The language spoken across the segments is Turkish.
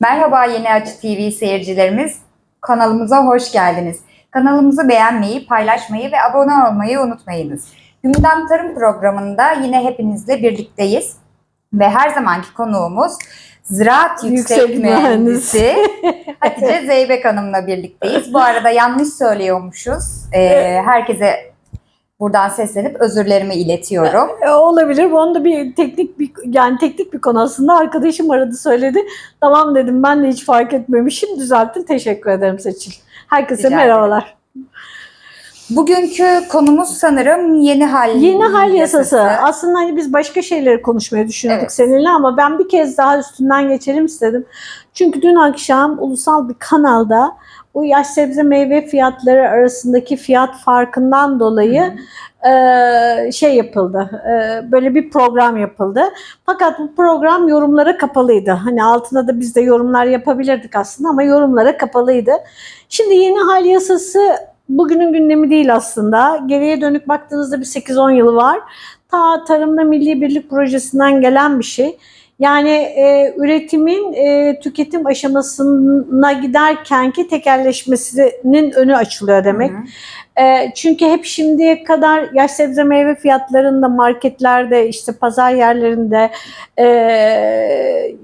Merhaba Yeni Açı TV seyircilerimiz. Kanalımıza hoş geldiniz. Kanalımızı beğenmeyi, paylaşmayı ve abone olmayı unutmayınız. Gündem Tarım programında yine hepinizle birlikteyiz. Ve her zamanki konuğumuz Ziraat Yüksek, Yüksek mühendis. Mühendisi Hatice Zeybek Hanım'la birlikteyiz. Bu arada yanlış söylüyormuşuz. Ee, herkese buradan seslenip özürlerimi iletiyorum. E, olabilir. Onun da bir teknik bir yani teknik bir konu aslında. Arkadaşım aradı söyledi. Tamam dedim ben de hiç fark etmemişim. Düzelttin. Teşekkür ederim Seçil. Herkese Rica merhabalar. Bugünkü konumuz sanırım yeni hal Yeni hal yasası. Aslında hani biz başka şeyleri konuşmayı düşünüyorduk Evet. seninle ama ben bir kez daha üstünden geçelim istedim. Çünkü dün akşam ulusal bir kanalda bu yaş sebze meyve fiyatları arasındaki fiyat farkından dolayı e, şey yapıldı. e, böyle bir program yapıldı. Fakat bu program yorumlara kapalıydı. Hani altına da biz de yorumlar yapabilirdik aslında ama yorumlara kapalıydı. Şimdi yeni hal yasası bugünün gündemi değil aslında. Geriye dönük baktığınızda bir 8-10 yılı var. Ta Tarımda Milli Birlik Projesi'nden gelen bir şey. Yani e, üretimin e, tüketim aşamasına giderkenki tekelleşmesinin önü açılıyor demek. Hı hı. E, çünkü hep şimdiye kadar yaş sebze meyve fiyatlarında marketlerde işte pazar yerlerinde e,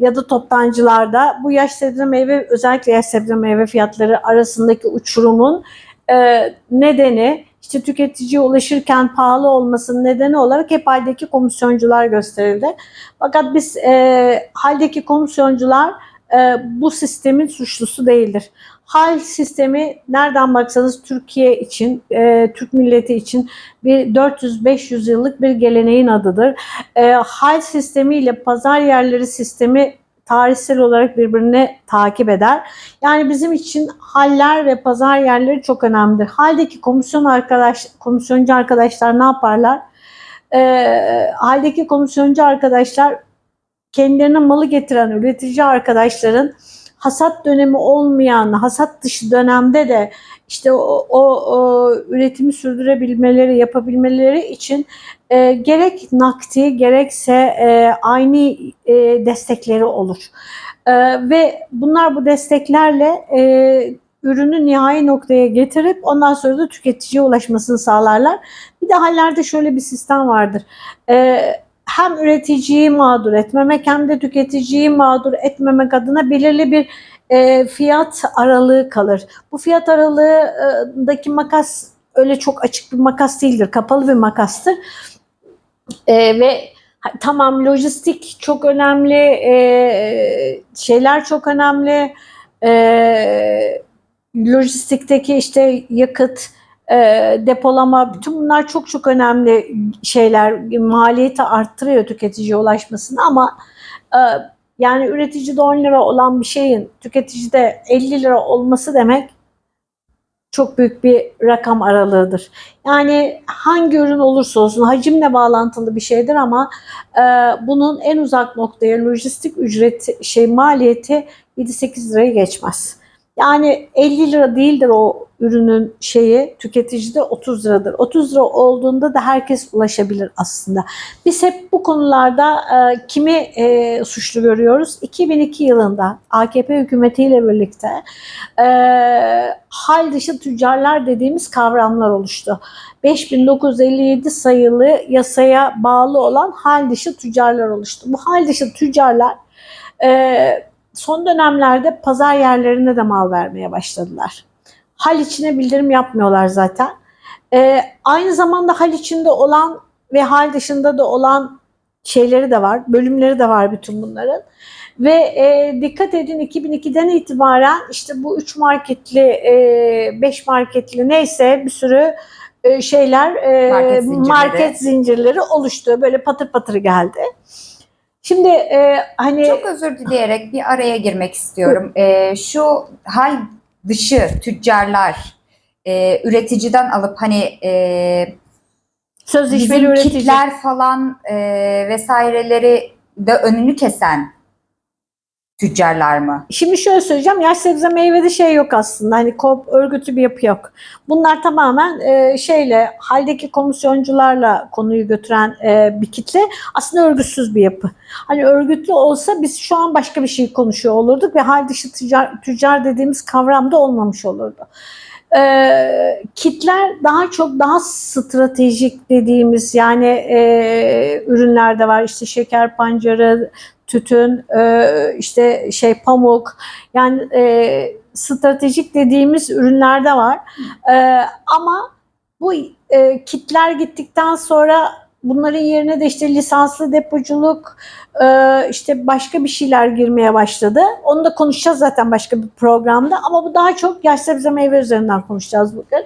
ya da toptancılarda bu yaş sebze meyve özellikle yaş sebze meyve fiyatları arasındaki uçurumun e, nedeni işte tüketiciye ulaşırken pahalı olmasının nedeni olarak hep haldeki komisyoncular gösterildi. Fakat biz e, haldeki komisyoncular e, bu sistemin suçlusu değildir. Hal sistemi nereden baksanız Türkiye için, e, Türk milleti için bir 400-500 yıllık bir geleneğin adıdır. E, hal sistemi ile pazar yerleri sistemi tarihsel olarak birbirini takip eder. Yani bizim için haller ve pazar yerleri çok önemlidir. Haldeki komisyon arkadaş, komisyoncu arkadaşlar ne yaparlar? E, haldeki komisyoncu arkadaşlar kendilerine malı getiren üretici arkadaşların hasat dönemi olmayan, hasat dışı dönemde de işte o, o, o üretimi sürdürebilmeleri, yapabilmeleri için e, gerek nakdi gerekse e, aynı e, destekleri olur. E, ve bunlar bu desteklerle e, ürünü nihai noktaya getirip ondan sonra da tüketiciye ulaşmasını sağlarlar. Bir de hallerde şöyle bir sistem vardır. E, hem üreticiyi mağdur etmemek hem de tüketiciyi mağdur etmemek adına belirli bir e, fiyat aralığı kalır. Bu fiyat aralığındaki makas öyle çok açık bir makas değildir, kapalı bir makastır. E, ve tamam lojistik çok önemli, e, şeyler çok önemli. E, lojistikteki işte yakıt, e, depolama, bütün bunlar çok çok önemli şeyler. Maliyeti arttırıyor tüketiciye ulaşmasını ama e, yani üreticide 10 lira olan bir şeyin tüketicide 50 lira olması demek çok büyük bir rakam aralığıdır. Yani hangi ürün olursa olsun hacimle bağlantılı bir şeydir ama e, bunun en uzak noktaya lojistik ücreti şey maliyeti 7-8 lirayı geçmez. Yani 50 lira değildir o ürünün şeyi tüketicide 30 liradır. 30 lira olduğunda da herkes ulaşabilir aslında. Biz hep bu konularda e, kimi e, suçlu görüyoruz? 2002 yılında AKP hükümetiyle birlikte e, hal dışı tüccarlar dediğimiz kavramlar oluştu. 5957 sayılı yasaya bağlı olan hal dışı tüccarlar oluştu. Bu hal dışı tüccarlar e, son dönemlerde pazar yerlerine de mal vermeye başladılar. Hal içine bildirim yapmıyorlar zaten. Ee, aynı zamanda hal içinde olan ve hal dışında da olan şeyleri de var, bölümleri de var bütün bunların. Ve e, dikkat edin 2002'den itibaren işte bu 3 marketli, 5 marketli neyse bir sürü e, şeyler, e, Market zincirleri. market zincirleri oluştu. Böyle patır patır geldi. Şimdi e, hani Çok özür dileyerek bir araya girmek istiyorum. Ee, şu hal dışı tüccarlar e, üreticiden alıp hani e, sözleşmeli üretici. kitler falan e, vesaireleri de önünü kesen tüccarlar mı? Şimdi şöyle söyleyeceğim. Yaş sebze meyvede şey yok aslında. Hani KOP örgütü bir yapı yok. Bunlar tamamen e, şeyle haldeki komisyoncularla konuyu götüren e, bir kitle. Aslında örgütsüz bir yapı. Hani örgütlü olsa biz şu an başka bir şey konuşuyor olurduk ve hal dışı tüccar, tüccar dediğimiz kavram da olmamış olurdu. E, kitler daha çok daha stratejik dediğimiz yani e, ürünlerde var. İşte şeker pancarı, tütün, e, işte şey pamuk yani e, stratejik dediğimiz ürünlerde var. E, ama bu kitler gittikten sonra bunların yerine de işte lisanslı depoculuk, işte başka bir şeyler girmeye başladı. Onu da konuşacağız zaten başka bir programda ama bu daha çok yaş sebze meyve üzerinden konuşacağız bugün.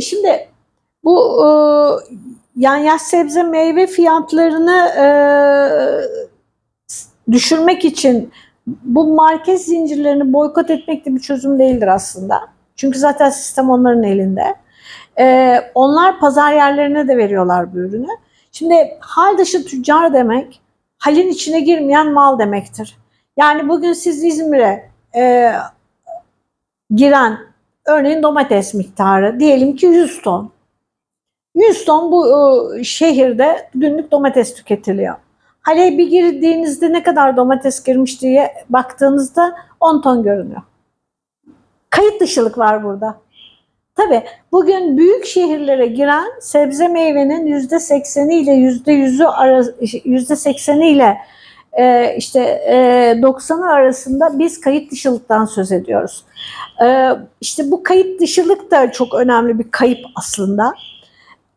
Şimdi bu yani yaş sebze meyve fiyatlarını düşürmek için bu market zincirlerini boykot etmek de bir çözüm değildir aslında. Çünkü zaten sistem onların elinde. Ee, onlar pazar yerlerine de veriyorlar bu ürünü. Şimdi hal dışı tüccar demek halin içine girmeyen mal demektir. Yani bugün siz İzmir'e e, giren örneğin domates miktarı diyelim ki 100 ton. 100 ton bu e, şehirde günlük domates tüketiliyor. Hale bir girdiğinizde ne kadar domates girmiş diye baktığınızda 10 ton görünüyor. Kayıt dışılık var burada. Tabii bugün büyük şehirlere giren sebze meyvenin %80'i ile %100'ü arası, %80'i ile e, işte e, 90'ı arasında biz kayıt dışılıktan söz ediyoruz. E, işte bu kayıt dışılık da çok önemli bir kayıp aslında.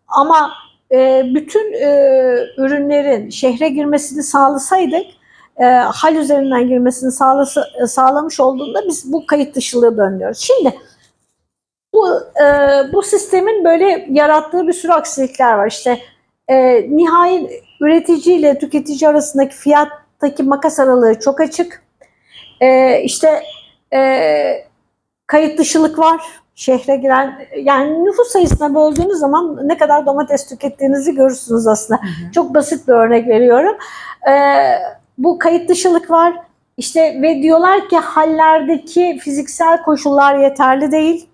Ama e, bütün e, ürünlerin şehre girmesini sağlasaydık, e, hal üzerinden girmesini sağlasa, sağlamış olduğunda biz bu kayıt dışılığı dönüyoruz. Şimdi bu e, bu sistemin böyle yarattığı bir sürü aksilikler var. İşte e, nihai üretici ile tüketici arasındaki fiyattaki makas aralığı çok açık. E, işte e, kayıt dışılık var şehre giren yani nüfus sayısına böldüğünüz zaman ne kadar domates tükettiğinizi görürsünüz aslında. Hı hı. Çok basit bir örnek veriyorum. Ee, bu kayıt dışılık var. İşte ve diyorlar ki hallerdeki fiziksel koşullar yeterli değil.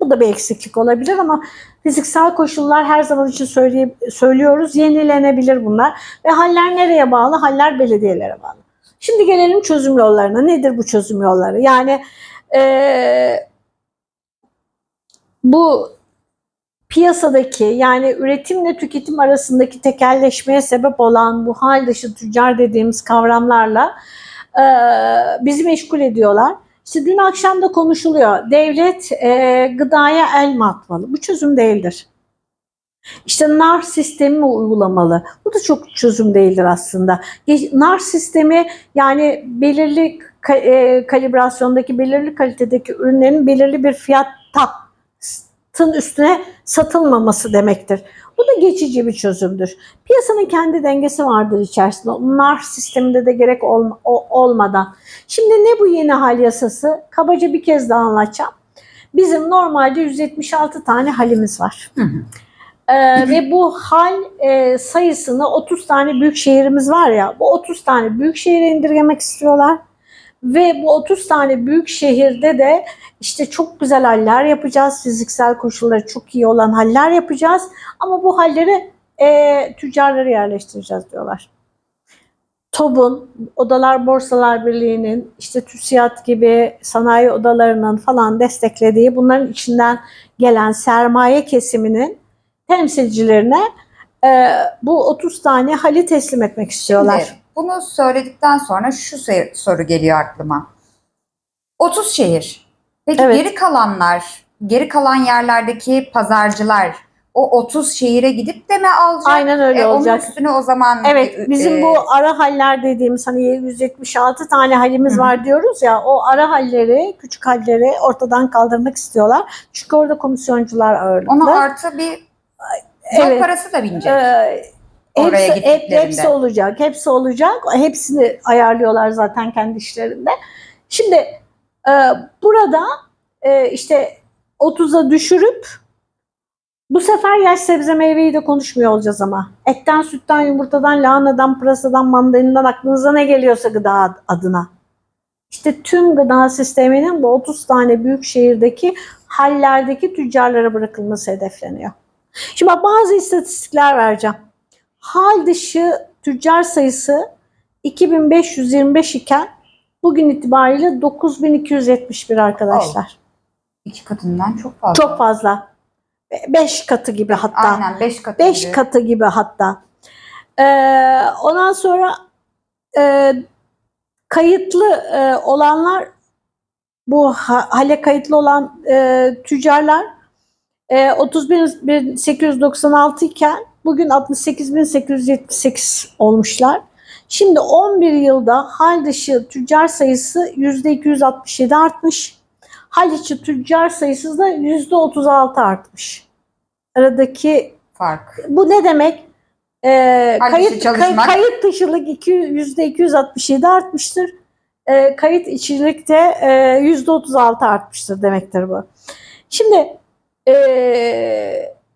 Bu da bir eksiklik olabilir ama fiziksel koşullar her zaman için söyleye, söylüyoruz. Yenilenebilir bunlar. Ve haller nereye bağlı? Haller belediyelere bağlı. Şimdi gelelim çözüm yollarına. Nedir bu çözüm yolları? Yani eee bu piyasadaki yani üretimle tüketim arasındaki tekelleşmeye sebep olan bu hal dışı tüccar dediğimiz kavramlarla e, bizi meşgul ediyorlar. İşte dün akşam da konuşuluyor. Devlet e, gıdaya el mi atmalı? Bu çözüm değildir. İşte nar sistemi mi uygulamalı? Bu da çok çözüm değildir aslında. Nar sistemi yani belirli ka- kalibrasyondaki, belirli kalitedeki ürünlerin belirli bir fiyatta tın üstüne satılmaması demektir. Bu da geçici bir çözümdür. Piyasanın kendi dengesi vardır içerisinde. Nar sisteminde de gerek olma, o- olmadan. Şimdi ne bu yeni hal yasası? Kabaca bir kez daha anlatacağım. Bizim normalde 176 tane halimiz var. Hı hı. Ee, ve bu hal e, sayısını 30 tane büyük şehrimiz var ya bu 30 tane büyük şehire indirgemek istiyorlar. Ve bu 30 tane büyük şehirde de işte çok güzel haller yapacağız. Fiziksel koşulları çok iyi olan haller yapacağız. Ama bu halleri e, tüccarlara yerleştireceğiz diyorlar. TOB'un, Odalar Borsalar Birliği'nin, işte TÜSİAD gibi sanayi odalarının falan desteklediği bunların içinden gelen sermaye kesiminin temsilcilerine e, bu 30 tane hali teslim etmek istiyorlar. Şimdi bunu söyledikten sonra şu soru geliyor aklıma. 30 şehir. Peki Evet. geri kalanlar, geri kalan yerlerdeki pazarcılar o 30 şehire gidip de mi alacak? Aynen öyle E, olacak. Onun üstüne o zaman Evet, e, bizim e, bu ara haller dediğimiz hani 176 tane halimiz Hı var diyoruz ya, o ara halleri, küçük halleri ortadan kaldırmak istiyorlar. Çünkü orada komisyoncular ağırlıklı. ona artı bir Evet. parası da binecek. Ee, Oraya hepsi, hep, hepsi olacak, hepsi olacak. Hepsini ayarlıyorlar zaten kendi işlerinde. Şimdi e, burada e, işte 30'a düşürüp Bu sefer yaş sebze meyveyi de konuşmuyor olacağız ama. Etten, sütten, yumurtadan, lahanadan, pırasadan, mandalinadan aklınıza ne geliyorsa gıda adına. İşte tüm gıda sisteminin bu 30 tane büyük şehirdeki hallerdeki tüccarlara bırakılması hedefleniyor. Şimdi bazı istatistikler vereceğim. Hal dışı tüccar sayısı 2525 iken bugün itibariyle 9271 arkadaşlar. İki katından çok fazla. Çok fazla. 5 katı gibi hatta. Aynen 5 katı. 5 gibi. katı gibi hatta. Ee, ondan sonra e, kayıtlı e, olanlar bu ha- hale kayıtlı olan e, tüccarlar e, 31.896 iken bugün 68.878 olmuşlar. Şimdi 11 yılda hal dışı tüccar sayısı %267 artmış. Hal içi tüccar sayısı da %36 artmış. Aradaki fark. bu ne demek? Ee, Hal kayıt, çalışmak. kay- kayıt dışılık iki- %267 artmıştır. Ee, kayıt içilik de e, %36 artmıştır demektir bu. Şimdi e,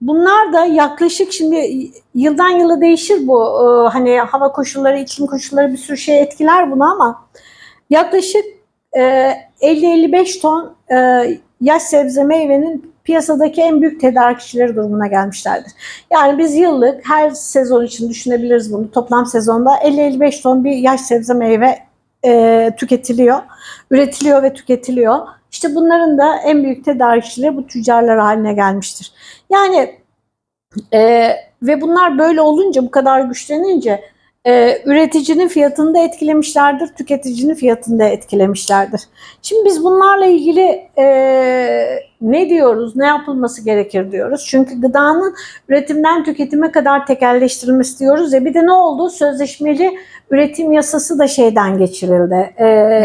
bunlar da yaklaşık şimdi yıldan yıla değişir bu. Ee, hani hava koşulları, iklim koşulları bir sürü şey etkiler bunu ama yaklaşık e, 50-55 ton e, yaş sebze meyvenin piyasadaki en büyük tedarikçileri durumuna gelmişlerdir. Yani biz yıllık her sezon için düşünebiliriz bunu. Toplam sezonda 50-55 ton bir yaş sebze meyve e, tüketiliyor, üretiliyor ve tüketiliyor. İşte bunların da en büyük tedarikçileri bu tüccarlar haline gelmiştir. Yani e, ve bunlar böyle olunca, bu kadar güçlenince e, üreticinin fiyatını da etkilemişlerdir, tüketicinin fiyatını da etkilemişlerdir. Şimdi biz bunlarla ilgili e, ne diyoruz, ne yapılması gerekir diyoruz. Çünkü gıdanın üretimden tüketime kadar tekelleştirilmesi diyoruz ya. Bir de ne oldu? Sözleşmeli üretim yasası da şeyden geçirildi, e,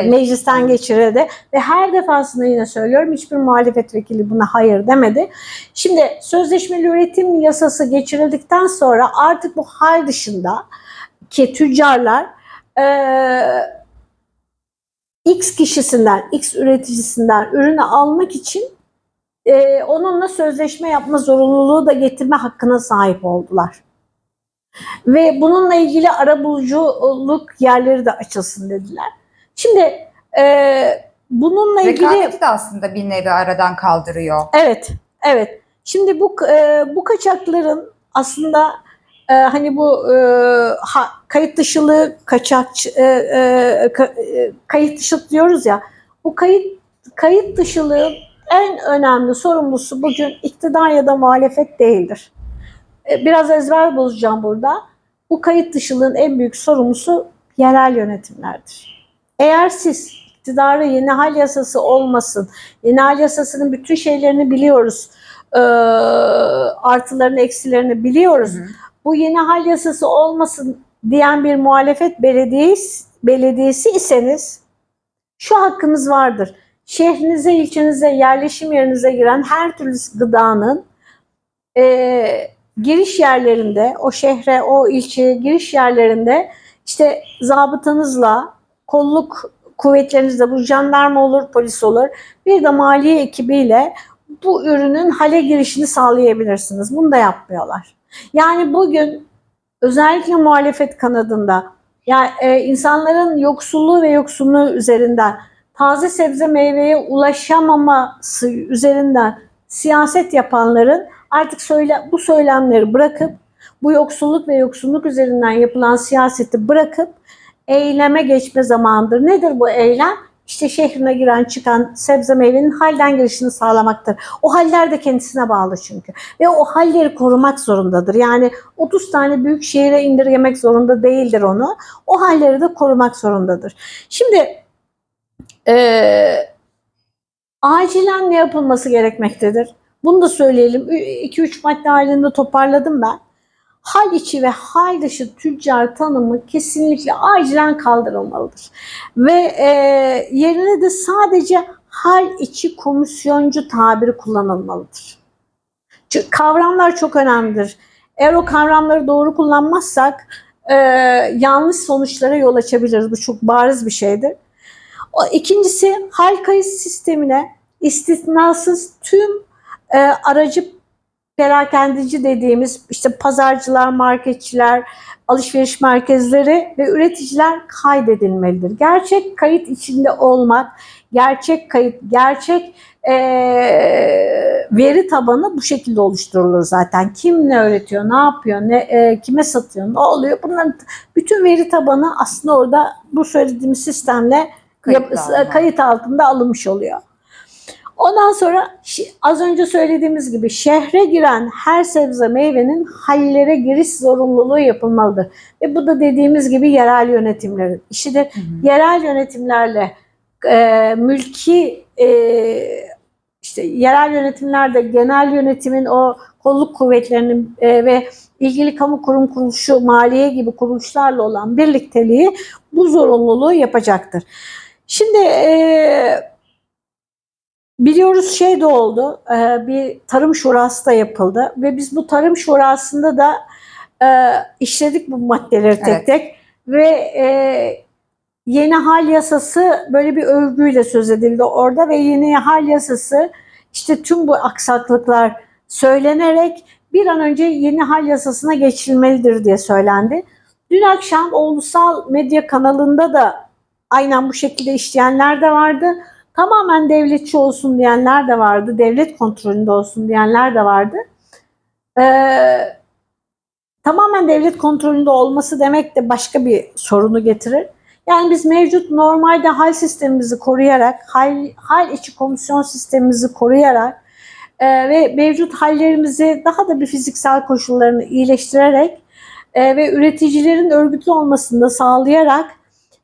meclisten geçirildi. Ve her defasında yine söylüyorum hiçbir muhalefet vekili buna hayır demedi. Şimdi sözleşmeli üretim yasası geçirildikten sonra artık bu hal dışında ki tüccarlar e, X kişisinden, X üreticisinden ürünü almak için e, onunla sözleşme yapma zorunluluğu da getirme hakkına sahip oldular. Ve bununla ilgili arabuluculuk yerleri de açılsın dediler. Şimdi e, bununla ilgili... Rekabeti de aslında bir nevi aradan kaldırıyor. Evet, evet. Şimdi bu e, bu kaçakların aslında e, hani bu e, ha, kayıt dışılığı kaçak e, e, e, kayıt dışı diyoruz ya. Bu kayıt kayıt dışılığın en önemli sorumlusu bugün iktidar ya da muhalefet değildir. E, biraz ezber bozacağım burada. Bu kayıt dışılığın en büyük sorumlusu yerel yönetimlerdir. Eğer siz iktidarı yeni hal yasası olmasın, yeni hal yasasının bütün şeylerini biliyoruz, e, artılarını eksilerini biliyoruz. Hı hı. Bu yeni hal yasası olmasın diyen bir muhalefet belediyesi, belediyesi iseniz şu hakkınız vardır. Şehrinize, ilçenize, yerleşim yerinize giren her türlü gıdanın e, giriş yerlerinde, o şehre, o ilçeye giriş yerlerinde işte zabıtanızla, kolluk kuvvetlerinizle, bu jandarma olur, polis olur, bir de maliye ekibiyle bu ürünün hale girişini sağlayabilirsiniz. Bunu da yapmıyorlar. Yani bugün özellikle muhalefet kanadında yani e, insanların yoksulluğu ve yoksunluğu üzerinden taze sebze meyveye ulaşamaması üzerinden siyaset yapanların artık söyle, bu söylemleri bırakıp bu yoksulluk ve yoksulluk üzerinden yapılan siyaseti bırakıp eyleme geçme zamanıdır. Nedir bu eylem? İşte şehrine giren çıkan sebze meyvenin halden girişini sağlamaktır. O haller de kendisine bağlı çünkü. Ve o halleri korumak zorundadır. Yani 30 tane büyük şehire indirgemek zorunda değildir onu. O halleri de korumak zorundadır. Şimdi eee acilen ne yapılması gerekmektedir? Bunu da söyleyelim. 2-3 madde halinde toparladım ben. Hal içi ve hal dışı tüccar tanımı kesinlikle acilen kaldırılmalıdır. Ve e, yerine de sadece hal içi komisyoncu tabiri kullanılmalıdır. Çünkü kavramlar çok önemlidir. Eğer o kavramları doğru kullanmazsak e, yanlış sonuçlara yol açabiliriz. Bu çok bariz bir şeydir. O, ikincisi hal sistemine istisnasız tüm e, aracı perakendeci dediğimiz işte pazarcılar, marketçiler, alışveriş merkezleri ve üreticiler kaydedilmelidir. Gerçek kayıt içinde olmak, gerçek kayıt, gerçek eee, veri tabanı bu şekilde oluşturulur zaten. Kim ne öğretiyor, ne yapıyor, ne e, kime satıyor, ne oluyor? Bunların bütün veri tabanı aslında orada bu söylediğimiz sistemle Kayıtlı yap- kayıt altında alınmış oluyor. Ondan sonra az önce söylediğimiz gibi şehre giren her sebze meyvenin hallere giriş zorunluluğu yapılmalıdır. Ve bu da dediğimiz gibi yerel yönetimlerin işidir. Hı hı. Yerel yönetimlerle e, mülki e, işte yerel yönetimlerde genel yönetimin o kolluk kuvvetlerinin e, ve ilgili kamu kurum kuruluşu, maliye gibi kuruluşlarla olan birlikteliği bu zorunluluğu yapacaktır. Şimdi e, biliyoruz şey de oldu, e, bir tarım şurası da yapıldı ve biz bu tarım şurasında da e, işledik bu maddeleri tek Evet. tek ve e, yeni hal yasası böyle bir övgüyle söz edildi orada ve yeni hal yasası işte tüm bu aksaklıklar söylenerek bir an önce yeni hal yasasına geçilmelidir diye söylendi. Dün akşam ulusal medya kanalında da aynen bu şekilde işleyenler de vardı. Tamamen devletçi olsun diyenler de vardı. Devlet kontrolünde olsun diyenler de vardı. Ee, tamamen devlet kontrolünde olması demek de başka bir sorunu getirir. Yani biz mevcut normalde hal sistemimizi koruyarak, hal, hal içi komisyon sistemimizi koruyarak e, ve mevcut hallerimizi daha da bir fiziksel koşullarını iyileştirerek e, ve üreticilerin örgütlü olmasını da sağlayarak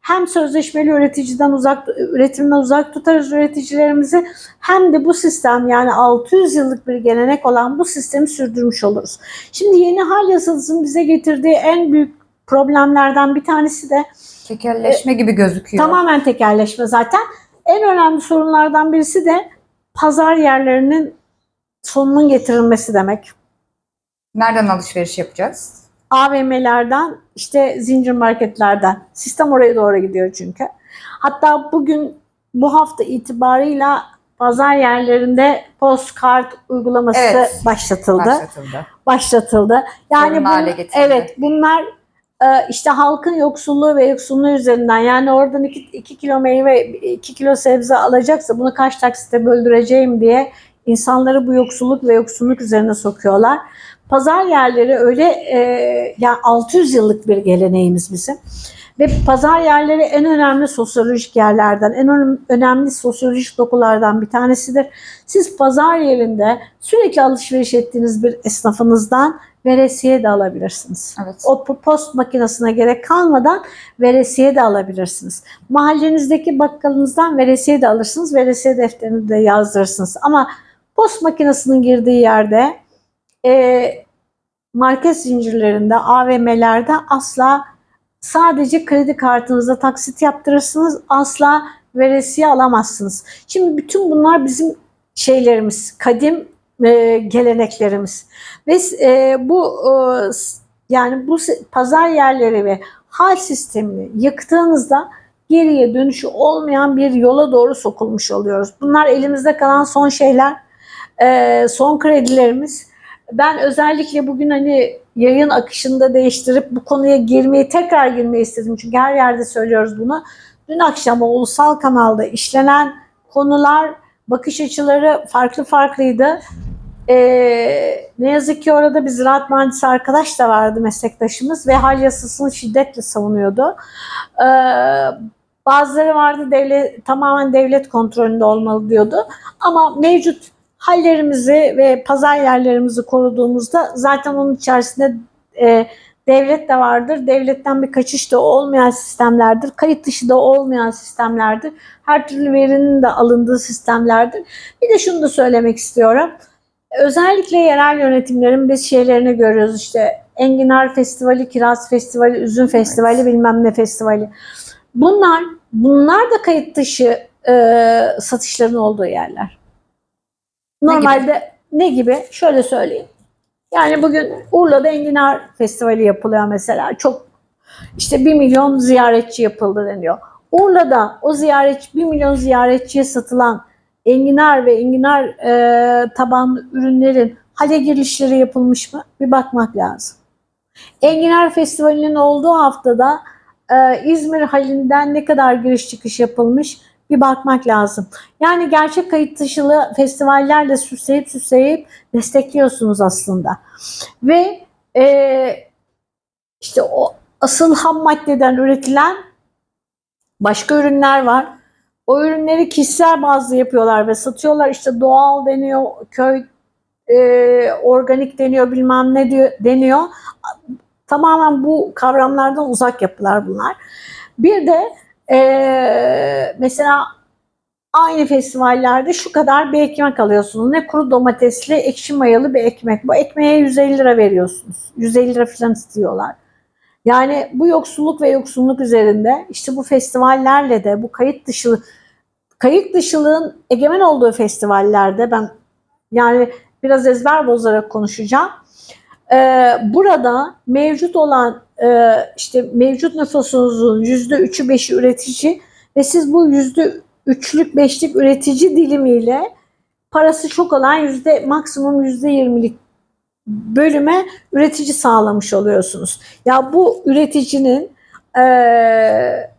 hem sözleşmeli üreticiden uzak, üretimden uzak tutarız üreticilerimizi hem de bu sistem yani 600 yıllık bir gelenek olan bu sistemi sürdürmüş oluruz. Şimdi yeni hal yasasının bize getirdiği en büyük problemlerden bir tanesi de Tekelleşme gibi gözüküyor. Tamamen tekelleşme zaten. En önemli sorunlardan birisi de pazar yerlerinin sonunun getirilmesi demek. Nereden alışveriş yapacağız? AVM'lerden işte zincir marketlerden. Sistem oraya doğru gidiyor çünkü. Hatta bugün bu hafta itibarıyla pazar yerlerinde postkart uygulaması Evet. başlatıldı. Başlatıldı. başlatıldı. Yani Zorunlu bu- hale getirildi. evet bunlar e, işte halkın yoksulluğu ve yoksulluğu üzerinden yani oradan 2 kilo meyve 2 kilo sebze alacaksa bunu kaç taksite böldüreceğim diye insanları bu yoksulluk ve yoksulluk üzerine sokuyorlar. Pazar yerleri öyle e, yani 600 yıllık bir geleneğimiz bizim. Ve pazar yerleri en önemli sosyolojik yerlerden, en önem- önemli sosyolojik dokulardan bir tanesidir. Siz pazar yerinde sürekli alışveriş ettiğiniz bir esnafınızdan veresiye de alabilirsiniz. Evet. O po- post makinesine gerek kalmadan veresiye de alabilirsiniz. Mahallenizdeki bakkalınızdan veresiye de alırsınız. Veresiye defterini de yazdırırsınız. Ama post makinesinin girdiği yerde e, market zincirlerinde, AVM'lerde asla sadece kredi kartınıza taksit yaptırırsınız. Asla veresiye alamazsınız. Şimdi bütün bunlar bizim şeylerimiz, kadim e, geleneklerimiz. Ve e, bu e, yani bu pazar yerleri ve hal sistemini yıktığınızda geriye dönüşü olmayan bir yola doğru sokulmuş oluyoruz. Bunlar elimizde kalan son şeyler, e, son kredilerimiz. Ben özellikle bugün hani yayın akışında değiştirip bu konuya girmeyi tekrar girmeyi istedim. Çünkü her yerde söylüyoruz bunu. Dün akşam o ulusal kanalda işlenen konular, bakış açıları farklı farklıydı. Ee, ne yazık ki orada bir ziraat mühendisi arkadaş da vardı meslektaşımız ve hal yasasını şiddetle savunuyordu. Ee, bazıları vardı devlet tamamen devlet kontrolünde olmalı diyordu. Ama mevcut hallerimizi ve pazar yerlerimizi koruduğumuzda zaten onun içerisinde e, devlet de vardır. Devletten bir kaçış da olmayan sistemlerdir. Kayıt dışı da olmayan sistemlerdir. Her türlü verinin de alındığı sistemlerdir. Bir de şunu da söylemek istiyorum. Özellikle yerel yönetimlerin biz şeylerini görüyoruz işte Enginar Festivali, Kiraz Festivali, Üzüm Festivali, bilmem ne festivali. Bunlar bunlar da kayıt dışı e, satışların olduğu yerler. Ne gibi? Normalde ne gibi? Şöyle söyleyeyim. Yani bugün Urla'da Enginar Festivali yapılıyor mesela. Çok işte 1 milyon ziyaretçi yapıldı deniyor. Urla'da o ziyaretçi 1 milyon ziyaretçiye satılan enginar ve enginar e, tabanlı ürünlerin hale girişleri yapılmış mı? Bir bakmak lazım. Enginar Festivali'nin olduğu haftada e, İzmir halinden ne kadar giriş çıkış yapılmış bir bakmak lazım. Yani gerçek kayıt dışılı festivallerle süsleyip süsleyip destekliyorsunuz aslında. Ve e, işte o asıl ham maddeden üretilen başka ürünler var. O ürünleri kişisel bazlı yapıyorlar ve satıyorlar. İşte doğal deniyor, köy e, organik deniyor, bilmem ne diyor, deniyor. Tamamen bu kavramlardan uzak yapılar bunlar. Bir de e, mesela aynı festivallerde şu kadar bir ekmek alıyorsunuz. Ne kuru domatesli, ekşi mayalı bir ekmek. Bu ekmeğe 150 lira veriyorsunuz. 150 lira falan istiyorlar. Yani bu yoksulluk ve yoksulluk üzerinde işte bu festivallerle de bu kayıt dışı kayıt dışılığın egemen olduğu festivallerde ben yani biraz ezber bozarak konuşacağım. Ee, burada mevcut olan e, işte mevcut nüfusunuzun yüzde üçü beşi üretici ve siz bu yüzde üçlük beşlik üretici dilimiyle parası çok olan yüzde maksimum yüzde yirmilik bölüme üretici sağlamış oluyorsunuz. Ya bu üreticinin eee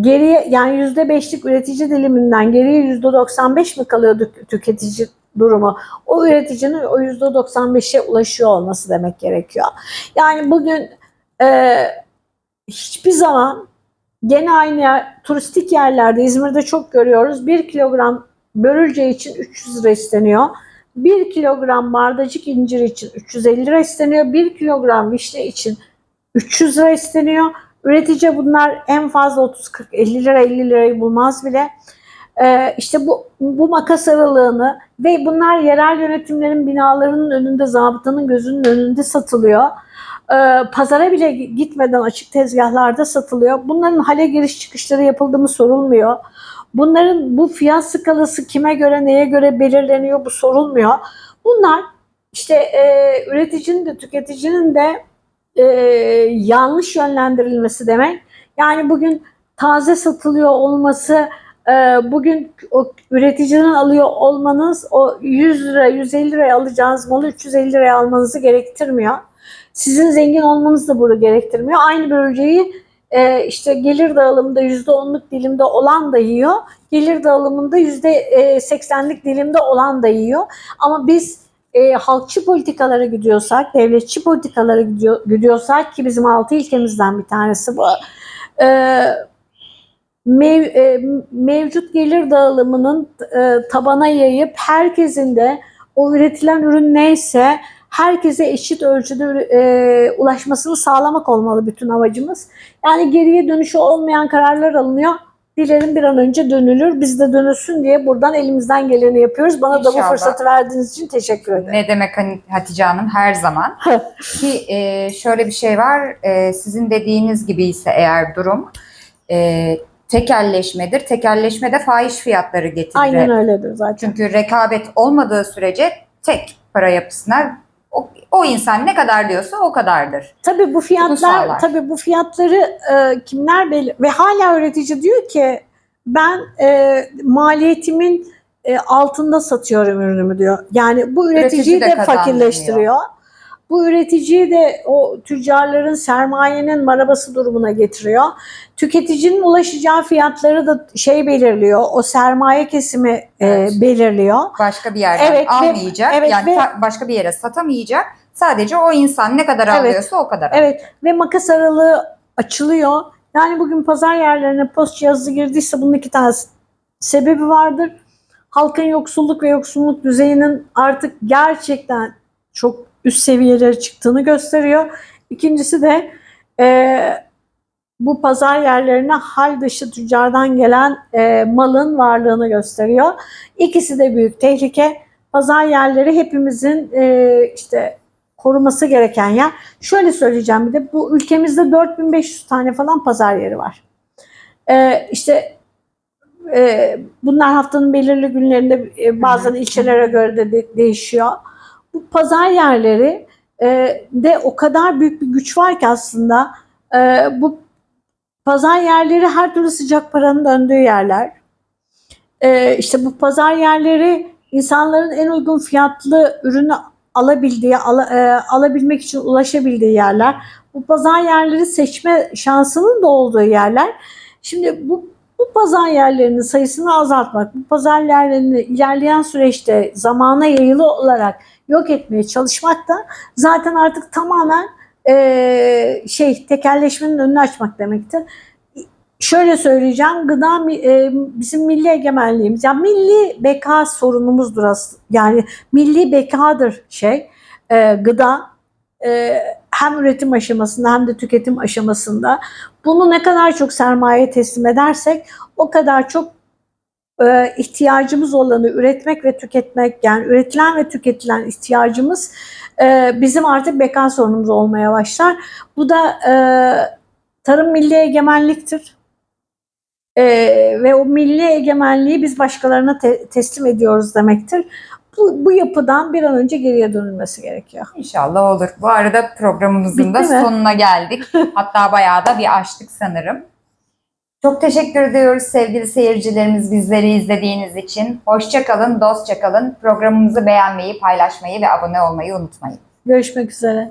geriye yani yüzde beşlik üretici diliminden geriye yüzde 95 mi kalıyor tük- tüketici durumu? O üreticinin o yüzde 95'e ulaşıyor olması demek gerekiyor. Yani bugün eee, hiçbir zaman gene aynı yer, turistik yerlerde İzmir'de çok görüyoruz. 1 kilogram börülce için 300 lira isteniyor. 1 kilogram bardacık incir için 350 lira isteniyor. 1 kilogram vişne için 300 lira isteniyor. Üretici bunlar en fazla 30 40 50 lira 50 lirayı bulmaz bile. Ee, işte bu bu makas aralığını ve bunlar yerel yönetimlerin binalarının önünde zabıtanın gözünün önünde satılıyor. Ee, pazara bile gitmeden açık tezgahlarda satılıyor. Bunların hale giriş çıkışları yapıldı mı sorulmuyor. Bunların bu fiyat skalası kime göre neye göre belirleniyor bu sorulmuyor. Bunlar işte e, üreticinin de tüketicinin de e, yanlış yönlendirilmesi demek. Yani bugün taze satılıyor olması, e, bugün o üreticiden alıyor olmanız o 100 lira, 150 liraya alacağınız malı 350 liraya almanızı gerektirmiyor. Sizin zengin olmanız da bunu gerektirmiyor. Aynı bölgeyi e, işte gelir dağılımında %10'luk dilimde olan da yiyor. Gelir dağılımında %80'lik dilimde olan da yiyor. Ama biz e, halkçı politikalara gidiyorsak, devletçi politikalara gidiyor, gidiyorsak ki bizim altı ilkemizden bir tanesi bu. E, mev, e, mevcut gelir dağılımının e, tabana yayıp herkesin de o üretilen ürün neyse herkese eşit ölçüde e, ulaşmasını sağlamak olmalı bütün amacımız. Yani geriye dönüşü olmayan kararlar alınıyor. Dilerim bir an önce dönülür. Biz de dönülsün diye buradan elimizden geleni yapıyoruz. Bana da bu İnşallah. fırsatı verdiğiniz için teşekkür ederim. Ne demek hani Hatice Hanım her zaman. Ki e, şöyle bir şey var. e, sizin dediğiniz gibi ise eğer durum e, tekelleşmedir. Tekelleşme de fahiş fiyatları getirir. Aynen öyledir zaten. Çünkü rekabet olmadığı sürece tek para yapısına o, o insan ne kadar diyorsa o kadardır. Tabii bu fiyatlar, tabii bu fiyatları e, kimler belli ve hala üretici diyor ki ben e, maliyetimin e, altında satıyorum ürünümü diyor. Yani bu üreticiyi Üretici de de, fakirleştiriyor. Bu üreticiyi de o tüccarların sermayenin marabası durumuna getiriyor. Tüketicinin ulaşacağı fiyatları da şey belirliyor. O sermaye kesimi e, Evet. belirliyor. Başka bir yerden Evet ve- almayacak. evet yani ve- başka bir yere satamayacak. Sadece o insan ne kadar Evet. alıyorsa o kadar alacak. Evet ve makas aralığı açılıyor. Yani bugün pazar yerlerine post cihazı girdiyse bunun iki tane sebebi vardır. Halkın yoksulluk ve yoksulluk düzeyinin artık gerçekten çok üst seviyelere çıktığını gösteriyor. İkincisi de e, bu pazar yerlerine hal dışı tüccardan gelen e, malın varlığını gösteriyor. İkisi de büyük tehlike. Pazar yerleri hepimizin e, işte koruması gereken yer. Şöyle söyleyeceğim bir de bu ülkemizde 4500 tane falan pazar yeri var. Ee, işte e, bunlar haftanın belirli günlerinde e, bazen ilçelere göre de, de- değişiyor. Bu pazar yerleri e, de o kadar büyük bir güç var ki aslında e, bu pazar yerleri her türlü sıcak paranın döndüğü yerler. E, işte bu pazar yerleri insanların en uygun fiyatlı ürünü alabildiği, ala- e, alabilmek için ulaşabildiği yerler. Bu pazar yerleri seçme şansının da olduğu yerler. Şimdi bu bu pazar yerlerinin sayısını azaltmak, bu pazar yerlerini ilerleyen süreçte zamana yayılı olarak yok etmeye çalışmak da zaten artık tamamen e, şey tekelleşmenin önünü açmak demektir. Şöyle söyleyeceğim, gıda e, bizim milli egemenliğimiz, yani milli beka sorunumuzdur aslında. Yani milli bekadır şey, e, gıda e, hem üretim aşamasında hem de tüketim aşamasında. Bunu ne kadar çok sermaye teslim edersek o kadar çok e, ihtiyacımız olanı üretmek ve tüketmek, yani üretilen ve tüketilen ihtiyacımız e, bizim artık beka sorunumuz olmaya başlar. Bu da e, tarım milli egemenliktir. E, ve o milli egemenliği biz başkalarına te- teslim ediyoruz demektir. Bu, bu yapıdan bir an önce geriye dönülmesi gerekiyor. İnşallah olur. Bu arada programımızın da Bitti mi? sonuna geldik. Hatta bayağı da bir açtık sanırım. Çok teşekkür ediyoruz sevgili seyircilerimiz bizleri izlediğiniz için. Hoşça kalın, dostça kalın. Programımızı beğenmeyi, paylaşmayı ve abone olmayı unutmayın. Görüşmek üzere.